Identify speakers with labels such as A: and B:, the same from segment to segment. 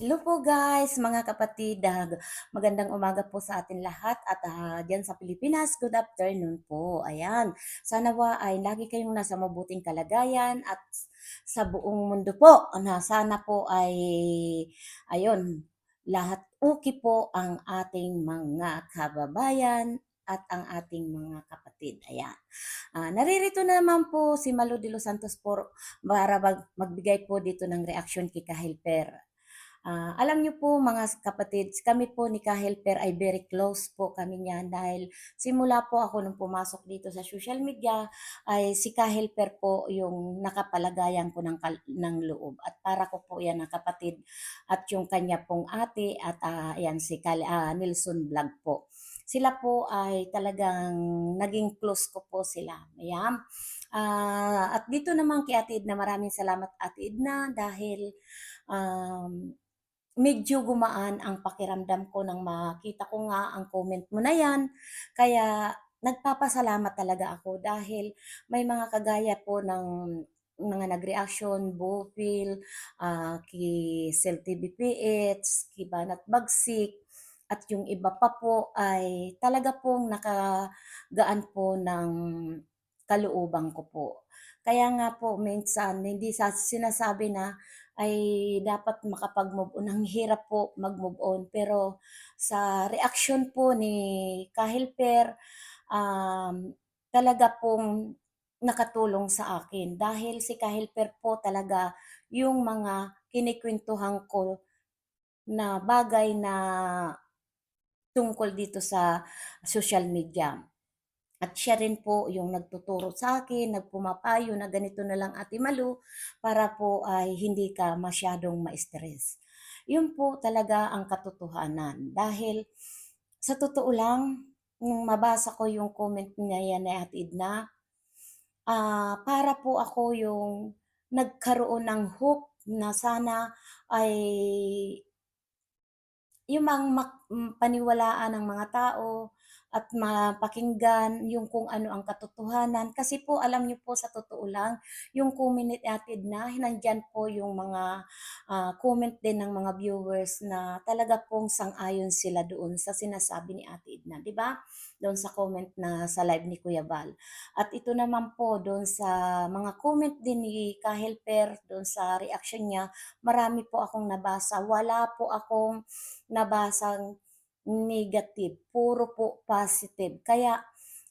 A: Hello po guys, mga kapatid. Magandang umaga po sa atin lahat at ah, diyan sa Pilipinas, good afternoon po. Ayan, sana wa ay lagi kayong nasa mabuting kalagayan at sa buong mundo po na sana po ay ayun, lahat okay po ang ating mga kababayan at ang ating mga kapatid. Ayan. Ah, naririto na naman po si Malu de los Santos po para mag- magbigay po dito ng reaksyon kay Kahilper. Ah, alam niyo po mga kapatid, kami po ni Ka-Helper ay very close po kami niyan dahil simula po ako nung pumasok dito sa social media ay si Ka-Helper po yung nakapalagayan ko ng, ng loob at para ko po yan ng kapatid at yung kanya pong ate at ah, yan si Kal- ah, Nelson Vlog po. Sila po ay talagang naging close ko po sila. Ayan. Ah, at dito naman kay Ate Edna, maraming salamat Ate Edna dahil um, Medyo gumaan ang pakiramdam ko nang makita ko nga ang comment mo na 'yan. Kaya nagpapasalamat talaga ako dahil may mga kagaya po ng mga nag-reaksyon, Bopil, ah, kay Sel TVPH, kay Banat Bagsik, at yung iba pa po ay talaga pong nakagaan po ng kalooban ko po. Kaya nga po minsan hindi sa sinasabi na ay dapat makapag-move on. Ang hirap po mag-move on. Pero sa reaksyon po ni Kahilper, um, talaga pong nakatulong sa akin. Dahil si Kahilper po talaga yung mga kinikwentuhan ko na bagay na tungkol dito sa social media. At siya rin po yung nagtuturo sa akin, nagpumapayo na ganito na lang Ate Malu para po ay hindi ka masyadong ma-stress. Yun po talaga ang katotohanan. Dahil sa totoo lang, nung mabasa ko yung comment niya yan ni Ate Edna, ah, para po ako yung nagkaroon ng hope na sana ay yung mga paniwalaan ng mga tao at mapakinggan yung kung ano ang katotohanan. Kasi po alam niyo po sa totoo lang, yung comment Ate na nandiyan po yung mga, ah, comment din ng mga viewers na talaga pong sang-ayon sila doon sa sinasabi ni Ate Edna, 'di ba? Doon sa comment na sa live ni Kuya Val. At ito naman po doon sa mga comment din ni Ka-Helper doon sa reaction niya, marami po akong nabasa. Wala po akong nabasang negative, puro po positive. Kaya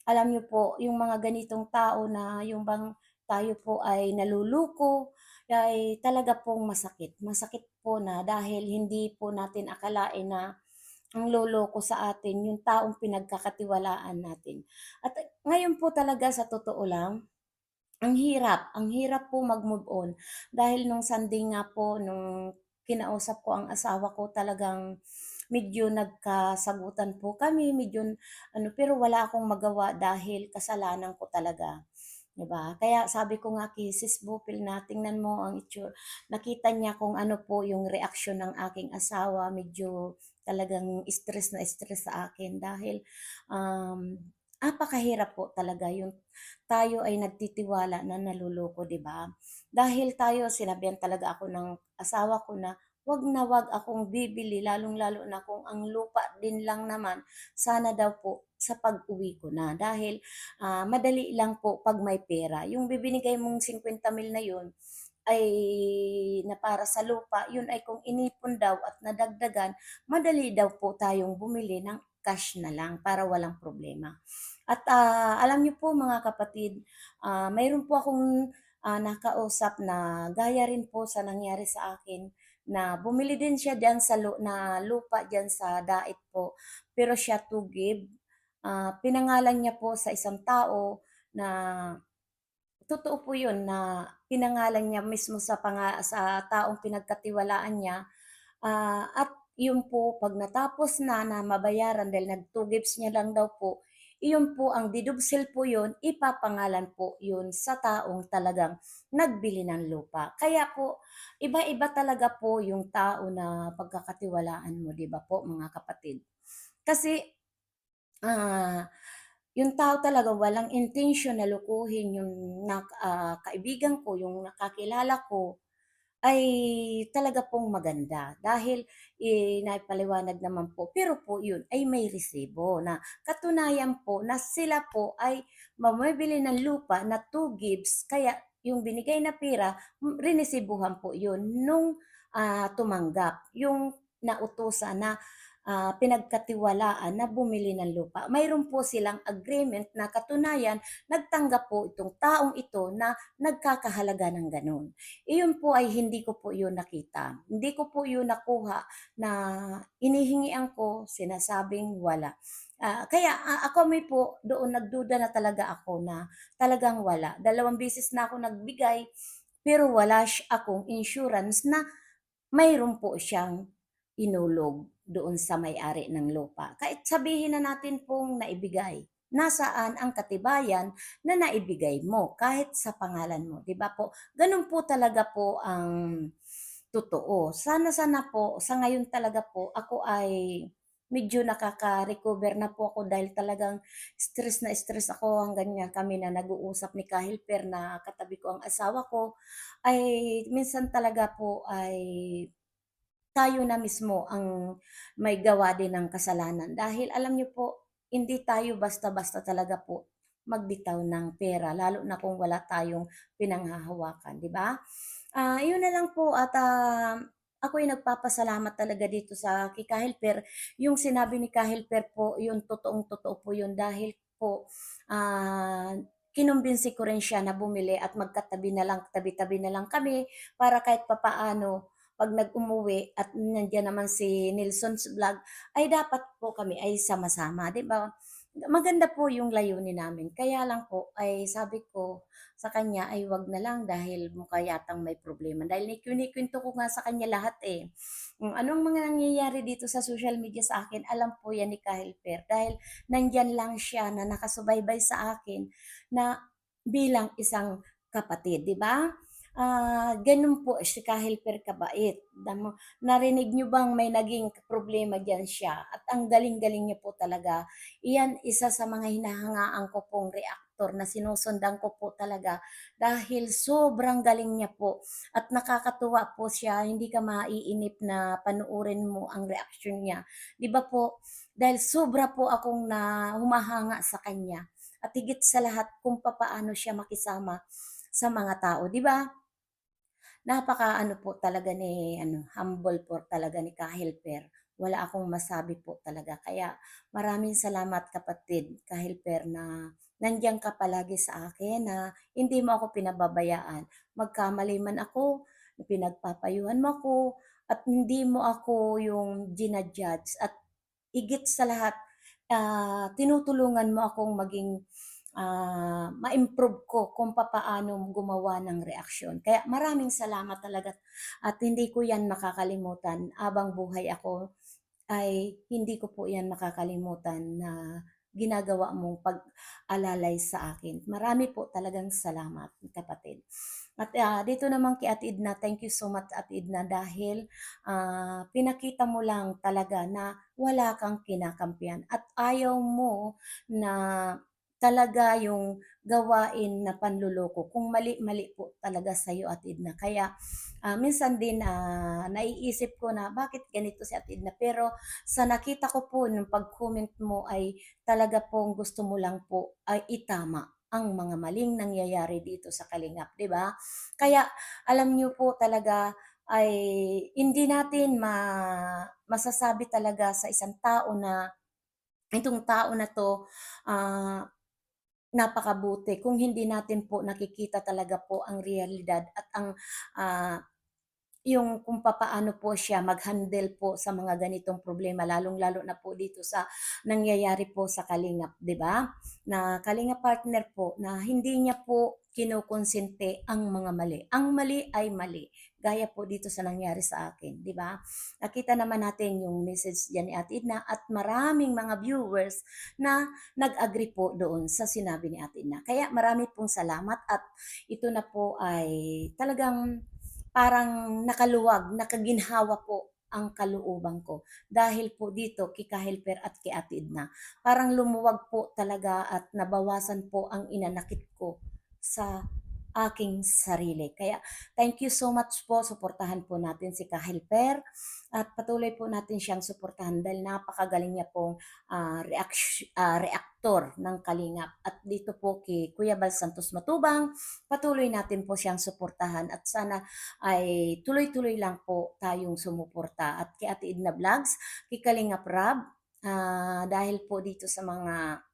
A: alam niyo po, yung mga ganitong tao na yung bang tayo po ay naluluko, ay talaga pong masakit. Masakit po na dahil hindi po natin akalain na ang loloko sa atin yung taong pinagkakatiwalaan natin. At ngayon po talaga sa totoo lang, ang hirap, ang hirap po mag-move on. Dahil nung Sunday nga po, nung kinausap ko ang asawa ko, talagang medyo nagkasagutan po kami, medyo ano, pero wala akong magawa dahil kasalanan ko talaga. 'Di ba? Kaya sabi ko nga kay Sis Bupil na tingnan mo ang itsura. Nakita niya kung ano po yung reaksyon ng aking asawa, medyo talagang stress na stress sa akin dahil um, napakahirap po talaga yung tayo ay nagtitiwala na naluloko, 'di ba? Dahil tayo sinabihan talaga ako ng asawa ko na wag na wag akong bibili lalong-lalo na kung ang lupa din lang naman sana daw po sa pag-uwi ko na dahil ah, madali lang po pag may pera. Yung bibinigay mong 50,000 na yun ay na para sa lupa, yun ay kung inipon daw at nadagdagan, madali daw po tayong bumili ng cash na lang para walang problema. At ah, alam niyo po mga kapatid, ah, mayroon po akong ah, nakausap na gaya rin po sa nangyari sa akin na bumili din siya diyan sa lu na lupa diyan sa Dait po, pero siya to give. Ah, pinangalan niya po sa isang tao na totoo po 'yun na pinangalan niya mismo sa panga sa taong pinagkatiwalaan niya, ah, at 'yun po 'pag natapos na na mabayaran dahil nag-two gifts niya lang daw po, iyon po ang dedubsil po 'yun, ipapangalan po 'yun sa taong talagang nagbili ng lupa. Kaya po iba-iba talaga po yung tao na pagkakatiwalaan mo, 'di ba po mga kapatid? Kasi, ah yung tao talaga walang intensyon na lokohin yung ah, kaibigan ko, yung nakakilala ko. Ay talaga pong maganda. Dahil, eh, naman po. Pero po yun ay may resibo na katunayan po na sila po ay bumibili ng lupa na two gives kaya yung binigay na pera, rinesibuhan po yun nung, ah, tumanggap, yung nautusan na, ah, pinagkatiwalaan na bumili ng lupa. Mayroon po silang agreement na katunayan nagtanggap po itong taong ito na nagkakahalaga ng gano'n. Iyon po ay hindi ko po yun nakita. Hindi ko po yun nakuha na hinihingian ko, sinasabing wala. Ah, kaya a ako may po doon nagduda na talaga ako na talagang wala. Dalawang beses na ako nagbigay, pero wala akong insurance na mayroon po siyang inulog doon sa may-ari ng lupa. Kahit sabihin na natin pong naibigay, nasaan ang katibayan na naibigay mo kahit sa pangalan mo, 'di ba po? Gano'n po talaga po ang totoo. Sana sana po sa ngayon talaga po ako ay medyo nakaka-recover na po ako dahil talagang stress na stress ako hanggang nga kami na nag-uusap ni ka-helper na katabi ko ang asawa ko, ay minsan talaga po ay tayo na mismo ang may gawa din ng kasalanan. Dahil alam niyo po, hindi tayo basta-basta talaga po magbitaw ng pera lalo na kung wala tayong pinanghahawakan, 'di ba? Ah, yun na lang po at, ah, ako'y nagpapasalamat talaga dito sa kay ka-helper. Yung sinabi ni ka-helper po, yun totoong-totoo po yun dahil po, ah, kinumbinsi ko rin siya na bumili at magkatabi na lang tabi-tabi na lang kami para kahit papaano 'pag nag-umuwi at nandiyan naman si Nelson's Vlog, ay dapat po kami ay sama-sama, 'di ba? Maganda po yung layunin namin. Kaya lang po ay sabi ko sa kanya ay wag na lang dahil mukha yatang may problema. Dahil ni kinikwento ko nga sa kanya lahat eh. Anong mga nangyayari dito sa social media sa akin, alam po yan ni Kahelper. Dahil nandyan lang siya na nakasubaybay sa akin na bilang isang kapatid, di ba? Ah, ganun po si ka-helper kabait. Damo narinig niyo bang may naging problema diyan siya at ang galing-galing niya po talaga. Iyan isa sa mga hinahangaan ko pong reaktor na sinusundan ko po talaga dahil sobrang galing niya po at nakakatuwa po siya. Hindi ka maiinip na panoorin mo ang reaksyon niya. 'Di ba po? Dahil sobra po akong na humahanga sa kanya at higit sa lahat kung papaano siya makisama sa mga tao, 'di ba? Napaka-ano po talaga ni ano, humble po talaga ni ka-helper. Wala akong masabi po talaga. Kaya maraming salamat kapatid, ka-helper na nandiyan ka palagi sa akin na hindi mo ako pinababayaan. Magkamali man ako, pinagpapayuhan mo ako, at hindi mo ako yung gina-judge at higit sa lahat, ah, tinutulungan mo akong maging ah, ma-improve ko kung papaano gumawa ng reaksyon. Kaya maraming salamat talaga at hindi ko 'yan makakalimutan habang buhay ako ay hindi ko po 'yan makakalimutan na ginagawa mong pag-alalay sa akin. Marami po talagang salamat kapatid. At, ah, dito naman kay Ate Edna, thank you so much Ate Edna dahil, ah, pinakita mo lang talaga na wala kang kinakampihan at ayaw mo na talaga yung gawain na panloloko kung mali-mali po talaga sa'yo Ate Edna. Kaya, ah, minsan din, ah, naiisip ko na bakit ganito si Ate Edna pero sa nakita ko po nung pag-comment mo ay talaga pong gusto mo lang po ay itama ang mga maling nangyayari dito sa Kalingap, 'di ba? Kaya alam niyo po talaga ay hindi natin ma masasabi talaga sa isang tao na itong tao na 'to, ah, napakabuti kung hindi natin po nakikita talaga po ang realidad at ang, ah yung kung papaano po siya mag-handle po sa mga ganitong problema lalong-lalo na po dito sa nangyayari po sa kalingap, 'di ba? Na kalingap partner po na hindi niya po kinokonsente ang mga mali. Ang mali ay mali, gaya po dito sa nangyari sa akin, 'di ba? Nakita naman natin yung message diyan ni Ate Edna at maraming mga viewers na nag-agree po doon sa sinabi ni Ate Edna. Kaya marami pong salamat at ito na po ay talagang Parang nakaluwag, nakaginhawa po ang kalooban ko dahil po dito kay ka-helper at kay Ate Edna. Parang lumuwag po talaga at nabawasan po ang inanakit ko sa aking sarili. Kaya thank you so much po, suportahan po natin si Kahelper at patuloy po natin siyang suportahan dahil napakagaling niya pong ah, react- ah, reaktor ng Kalingap. At dito po kay Kuya Bal Santos Matubang, patuloy natin po siyang suportahan at sana ay tuloy-tuloy lang po tayong sumuporta. At kay Ate Edna Vlogs, kay Kalingap Rab, ah, dahil po dito sa mga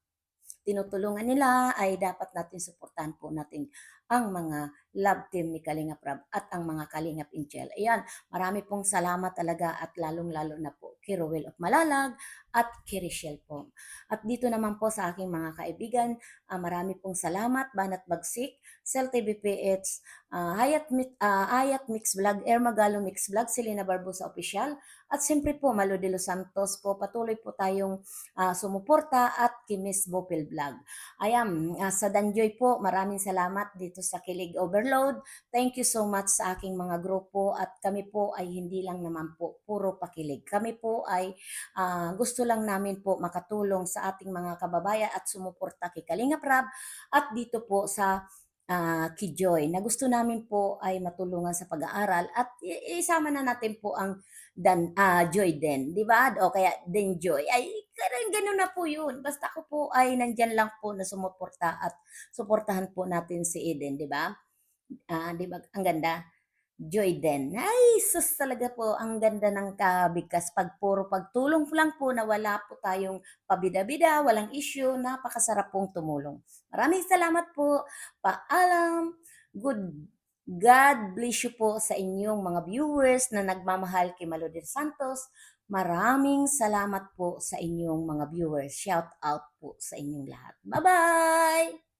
A: tinutulungan nila ay dapat natin suportahan po natin ang mga love team ni Kalingap Rab at ang mga Kalingap Inchel. Ayan, marami pong salamat talaga at lalong-lalo na po kay Rowel of Malalag at kay Richelle po. At dito naman po sa aking mga kaibigan, ah, marami pong salamat, Banat Bagsik, Cell TV PH, ah, Hayat, ah, Hayat Mix Vlog, Air Magalo Mix Vlog, Selena Barbosa Official, at siyempre po Malo de los Santos po, patuloy po tayong ah, sumuporta at kay Miss Bopil Vlog. Ayan, ah, sa Danjoy po, maraming salamat dito sa Kilig Overload. Thank you so much sa aking mga grupo at kami po ay hindi lang naman po puro pakilig. Kami po ay ah, gusto lang namin po makatulong sa ating mga kababayan at sumuporta kay Kalinga Prab at dito po sa ah, kay Joy na gusto namin po ay matulungan sa pag-aaral at isama na natin po ang dan ah, Joy din, 'di ba? O kaya din Joy. Ay ganun, ganun na po 'yun. Basta ako po ay nandiyan lang po na sumuporta at suportahan po natin si Eden, 'di ba? Ah, 'di ba? Ang ganda. Joy din. Ay, sus talaga po, ang ganda ng kabigkas. Pag puro pagtulong lang po na wala po tayong pabida-bida, walang issue, napakasarap pong tumulong. Maraming salamat po. Paalam. Good God bless you po sa inyong mga viewers na nagmamahal kay Malodir Santos. Maraming salamat po sa inyong mga viewers. Shout out po sa inyong lahat. Bye-bye!